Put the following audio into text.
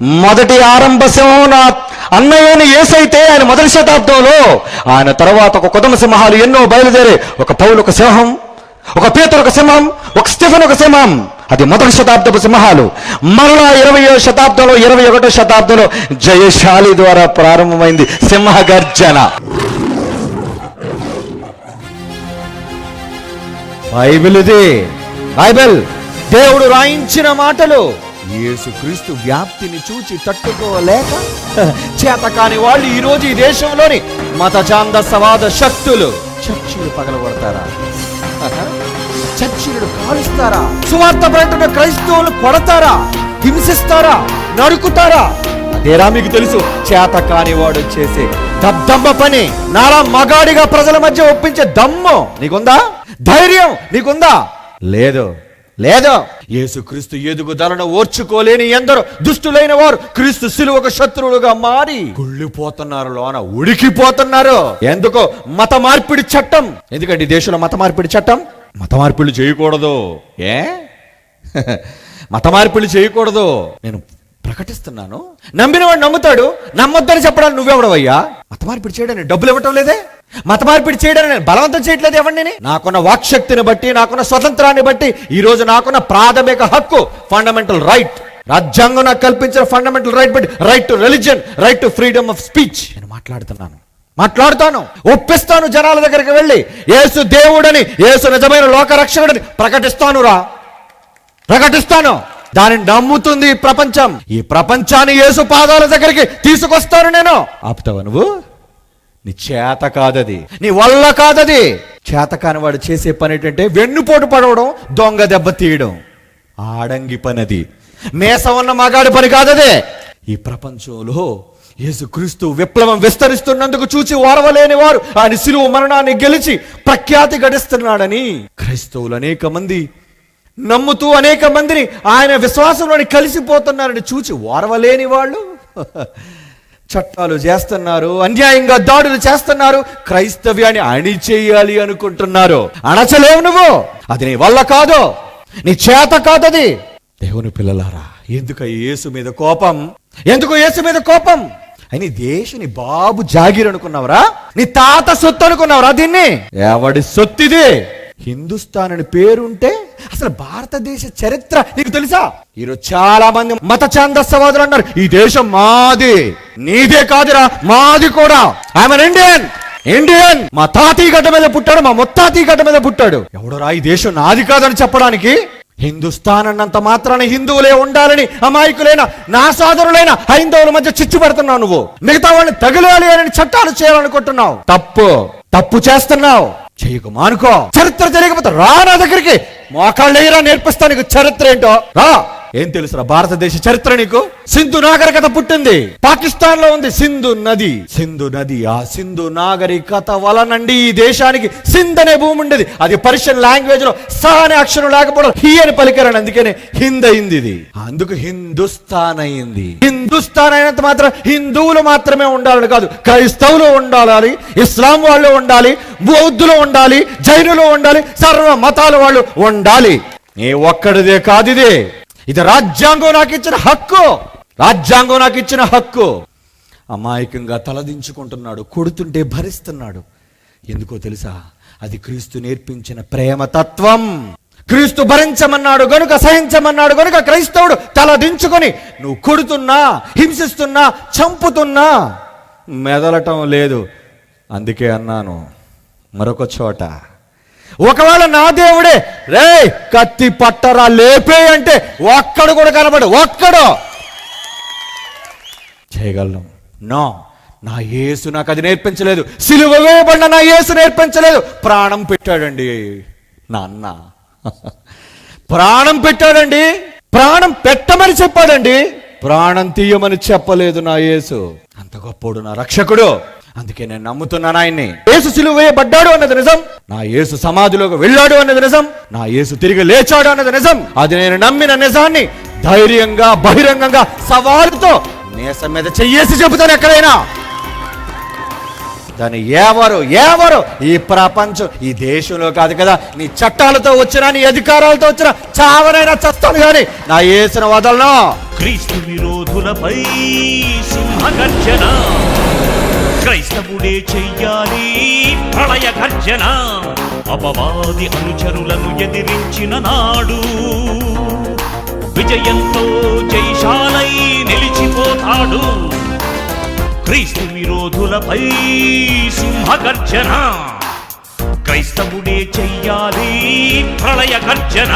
మొదటి ఆరంభ నా అన్నయ్యని ఏసైతే ఆయన మొదటి శతాబ్దంలో ఆయన తర్వాత ఒక కుదమ సింహాలు ఎన్నో బయలుదేరి ఒక పౌలు ఒక సింహం ఒక పేతురు ఒక సింహం ఒక స్టిఫెన్ ఒక సింహం. అది మొదటి శతాబ్దపు సింహాలు. మరలా ఇరవయో శతాబ్దంలో ఇరవై ఒకటో శతాబ్దంలో జయశాలి ద్వారా ప్రారంభమైంది సింహ గర్జన బైబిల్ ఇది బైబిల్ దేవుడు రాయించిన మాటలు. యేసుక్రీస్తు వ్యాప్తిని చూచి తట్టుకోలేక చేతకాని వాళ్ళు ఈరోజు ఈ దేశంలోని మతచాందసవాద శక్తులు చర్చిలు పగలగొడతారా? చర్చిలు కాలుస్తారా సువార్త ప్రకటన క్రైస్తవులు కొడతారా? హింసిస్తారా? నరుకుతారా? అదేరా మీకు తెలుసు చేత కానివాడు చేసే దద్దమ్మ పని. నాలా మగాడిగా ప్రజల మధ్య ఒప్పించే దమ్ము. నీకుందా? ధైర్యం నీకుందా? లేదు. లేదు. యేసుక్రీస్తు ఎదుగుదలను ఓర్చుకోలేని ఎందరో దుష్టులైన వారు క్రీస్తు సిలువకు శత్రువులుగా మారి కుళ్ళిపోతున్నారు లోన ఉడికిపోతున్నారు. ఎందుకో మత మార్పిడి చట్టం? ఎందుకంటే దేశంలో మత మార్పిడి చట్టం? మత మార్పిడి చేయకూడదు. ఏ? మత మార్పిడి చేయకూడదు. నేను ప్రకటిస్తున్నాను. నమ్మినవాడు నమ్ముతాడు. నమ్మొద్దని చెప్పడానికి నువ్వెవడవయ్యా? మత మార్పిడి చేయడానికి డబ్బులు ఇవ్వటం లేదే? మత మార్పిడి చేయడానికి నేను బలవంతం చేయట్లేదు ఎవరిని నాకున్న వాక్శక్తిని బట్టి నాకున్న స్వతంత్రాన్ని బట్టి ఈ రోజు నాకున్న ప్రాథమిక హక్కు ఫండమెంటల్ రైట్ రాజ్యాంగం నాకు కల్పించిన ఫండమెంటల్ రైట్ బట్టి right to religion right to freedom of speech నేను మాట్లాడుతున్నాను. మాట్లాడుతాను. ఒప్పిస్తాను జనాల దగ్గరికి వెళ్ళి. ఏసు దేవుడని ఏసు నిజమైన లోక రక్షకుడని ప్రకటిస్తాను రా. ప్రకటిస్తాను. దానిని నమ్ముతుంది ఈ ప్రపంచం. ఈ ప్రపంచాన్ని ఏసు పాదాల దగ్గరికి తీసుకొస్తాను నేను. ఆపుతావా నువ్వు? నీ చేత కాదది నీ వల్ల కాదది. చేత కాని వాడు చేసే పని ఏంటంటే వెన్నుపోటు పడవడం దొంగ దెబ్బ తీయడం. ఆడంగి పనది. మేస ఉన్న మగాడి పని కాదదే. ఈ ప్రపంచంలో యేసుక్రీస్తు విప్లవం విస్తరిస్తున్నందుకు చూచి ఓరవలేని వారు ఆయన సిలువ మరణాన్ని గెలిచి ప్రఖ్యాతి గడిస్తున్నాడని క్రైస్తవులు అనేక మంది నమ్ముతూ అనేక మందిని ఆయన విశ్వాసంలోని కలిసిపోతున్నారని చూచి ఓర్వలేని వాళ్ళు చట్టాలు చేస్తున్నారు అన్యాయంగా దాడులు చేస్తున్నారు క్రైస్తవ్యాన్ని అణిచేయాలి అనుకుంటున్నారు. అణచలేవు నువ్వు. అది నీ వల్ల కాదు. నీ చేత కాదది. దేవుని పిల్లలారా ఎందుకు యేసు మీద కోపం? ఎందుకు యేసు మీద కోపం? అని దేశని బాబు జాగీర్ అనుకున్నావరా? నీ తాత సొత్తు అనుకున్నావరా దీన్ని? ఎవడి సొత్తిది? హిందుస్థాన్ అని పేరుంటే అసలు భారతదేశ చరిత్ర నీకు తెలుసా? ఈరోజు చాలా మంది మత ఛాందస్సవాదులు అన్నారు ఈ దేశం మాది. నీదే కాదురా మాది కూడా. ఐఎమ్ ఇండియన్ ఇండియన్ మా తాతీ గడ్డ మీద పుట్టాడు మా ముత్తాతీ గడ్డ మీద పుట్టాడు. ఎవడరా ఈ దేశం? నాది కాదని చెప్పడానికి? హిందుస్థాన్ అన్నంత మాత్రాన హిందువులే ఉండాలని అమాయకులైన నా సోదరులైన హైందవుల మధ్య చిచ్చు పెడుతున్నావు నువ్వు. మిగతా వాళ్ళని తగిలేయాలి అని చట్టాలు చేయాలనుకుంటున్నావు. తప్పు. తప్పు చేస్తున్నావు. చేయకు మానుకో. చరిత్ర తెలియకపోతే రా నా దగ్గరికి. మోకాళ్ళు నేర్పిస్తా నీకు చరిత్ర ఏంటో? రా. ఏం తెలుసురా? భారతదేశ చరిత్ర నీకు? సింధు నాగరికత పుట్టింది. పాకిస్తాన్లో ఉంది సింధు నది. సింధు నది ఆ సింధు నాగరికత వలనండి ఈ దేశానికి సింధ్ అనే భూమి ఉండేది. అది పర్షియన్ లాంగ్వేజ్లో సా అనే అక్షరం లేకపోవడం హీ అని పలికారని అందుకనే హింద్ అయింది ఇది. అందుకు హిందుస్థాన్ అయింది. హిందుస్థాన్ అయినంత మాత్రం హిందువులు మాత్రమే ఉండాలని కాదు క్రైస్తవులు ఉండాలి ఇస్లాం వాళ్ళు ఉండాలి బౌద్ధులు ఉండాలి జైనులు ఉండాలి సర్వ మతాల వాళ్ళు ఉండాలి. నీ ఒక్కడిదే కాదు ఇదే. ఇది రాజ్యాంగం నాకు ఇచ్చిన హక్కు. రాజ్యాంగం నాకు ఇచ్చిన హక్కు. అమాయకంగా తలదించుకుంటున్నాడు కొడుతుంటే భరిస్తున్నాడు. ఎందుకో తెలుసా? అది క్రీస్తు నేర్పించిన ప్రేమ తత్వం. క్రీస్తు భరించమన్నాడు గనుక సహించమన్నాడు గనుక క్రైస్తవుడు తల దించుకొని నువ్వు కొడుతున్నా హింసిస్తున్నా చంపుతున్నా. మెదలటం లేదు. అందుకే అన్నాను మరొక చోట ఒకవేళ నా దేవుడే రే కత్తి పట్టరా లేపే అంటే ఒక్కడు కూడా కనబడు ఒక్కడు. చేయగలను. నో. నా యేసు నాకు అది నేర్పించలేదు. సిలువ వేయబడిన నా యేసు నేర్పించలేదు. ప్రాణం పెట్టాడండి నా అన్న ప్రాణం పెట్టాడండి. ప్రాణం పెట్టమని చెప్పాడండి. ప్రాణం తీయమని చెప్పలేదు నా యేసు. అంత గొప్పోడు నా రక్షకుడు. అందుకే నేను నమ్ముతున్నాను ఆయన్ని. యేసు సిలువ వేయబడ్డాడు అన్నది నిజం. నా యేసు సమాధిలోకి వెళ్ళాడు అన్నది నిజం. నా యేసు తిరిగి లేచాడు అన్నది నిజం. అది నేను నమ్మిన నిజాన్ని ధైర్యంగా బహిరంగంగా సవాలుతో నేసం మీద చెయ్యేసి చెబుతాను ఎక్కడైనా. దాన్ని ఎవరు ఎవరు ఈ ప్రపంచం ఈ దేశంలో కాదు కదా నీ చట్టాలతో వచ్చినా నీ అధికారాలతో వచ్చినా చావనైనా చస్తాను కానీ నా ఏసిన వదలను. క్రీస్తు విరోధులపై సింహగర్జన. క్రైస్తవుడే చెయ్యాలి ప్రళయ గర్జన అపవాది అనుచరులను ఎదిరించిన నాడు. విజయంతో జైశాలై నిలిచిపోతాడు. క్రీస్తు విరోధులపై సింహగర్జన క్రైస్తవుడే చెయ్యాలి ప్రళయ గర్జన.